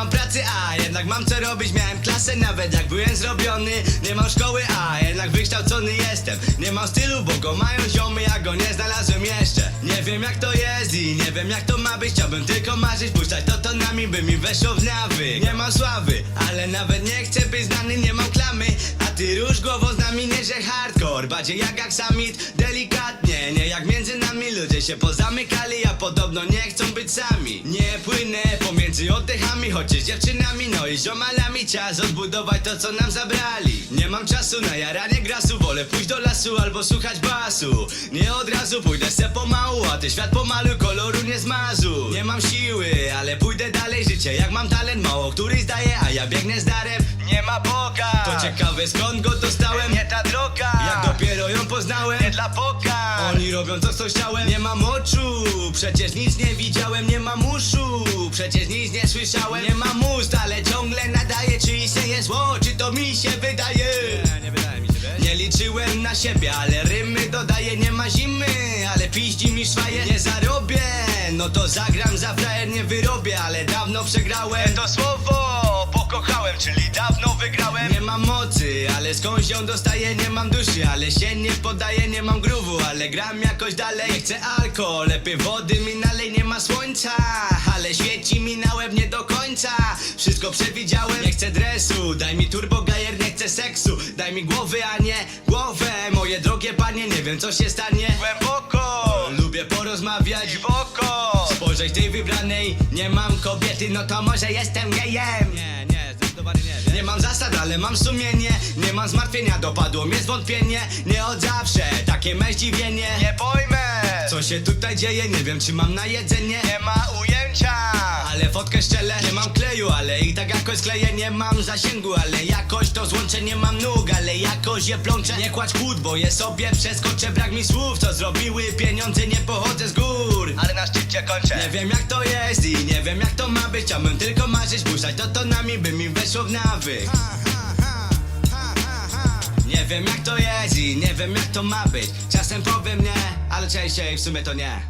mam pracy, a jednak mam co robić. Miałem klasę nawet jak byłem zrobiony. Nie mam szkoły, a jednak wykształcony jestem. Nie mam stylu, bo go mają ziomy Ja go nie znalazłem jeszcze. Nie wiem jak to jest i nie wiem jak to ma być. Chciałbym tylko marzyć, puszczać to tonami By mi weszło w nawyk. Nie mam sławy, bardziej jak aksamit Delikatnie, nie jak między nami Ludzie się pozamykali, a podobno nie chcą być sami. Nie płynę pomiędzy oddechami Chociaż dziewczynami, no i ziomalami. Czas odbudować to co nam zabrali. Nie mam czasu na jaranie grasu Wolę pójść do lasu albo słuchać basu. Nie od razu pójdę se pomału A ty świat pomalu koloru nie zmazu. Nie mam siły, ale pójdę dalej Życie jak mam talent, mało który zdaje A ja biegnę z darem, nie ma Boga. To ciekawe skąd go dostałem Nie dla boka Oni robią to co chciałem. Nie mam oczu. Przecież nic nie widziałem Nie mam uszu. Przecież nic nie słyszałem. Nie mam ust Ale ciągle nadaję Czy istnieje zło Czy to mi się wydaje. Nie, nie wydaje mi się Nie liczyłem na siebie Ale rymy dodaję Nie ma zimy Ale piździ mi szwaje Nie zarobię. No to zagram za frajer Nie wyrobię Ale dawno przegrałem. To słowo pokochałem Czyli dawno wygrałem. Nie mam mocy, ale skądś ją dostaję Nie mam duszy, ale się nie podaję Nie mam gruwu, ale gram jakoś dalej. Nie chcę alkohol, lepiej wody mi nalej Nie ma słońca, ale świeci mi na łeb nie do końca. Wszystko przewidziałem, nie chcę dresu Daj mi turbo gajer, nie chcę seksu. Daj mi głowy, a nie głowę Moje drogie panie, nie wiem co się stanie. Głęboko, lubię porozmawiać w oko. Spojrzeć tej wybranej, nie mam kobiety No to może jestem gejem. Nie, nie, nie mam zasad, ale mam sumienie. Nie mam zmartwienia, dopadło mnie zwątpienie. Nie od zawsze, takie me zdziwienie Nie pojmę Co się tutaj dzieje, nie wiem czy mam na jedzenie. Nie ma ujęcia. Ale fotkę szczelę, nie mam kleju Ale i tak jakoś skleję, nie mam zasięgu Ale jakoś to złączę, nie mam nóg Ale jakoś je plączę. Nie kładź kłód, bo je sobie przeskoczę. Brak mi słów, co zrobiły pieniądze Nie pochodzę z gór. Ale na szczycie kończę. Nie wiem jak to jest i nie wiem jak to ma być. Chciałbym tylko marzyć, puszczać to tonami By mi weszło w nawyk. Nie wiem jak to jest i nie wiem jak to ma być. Czasem powiem nie, ale częściej w sumie to nie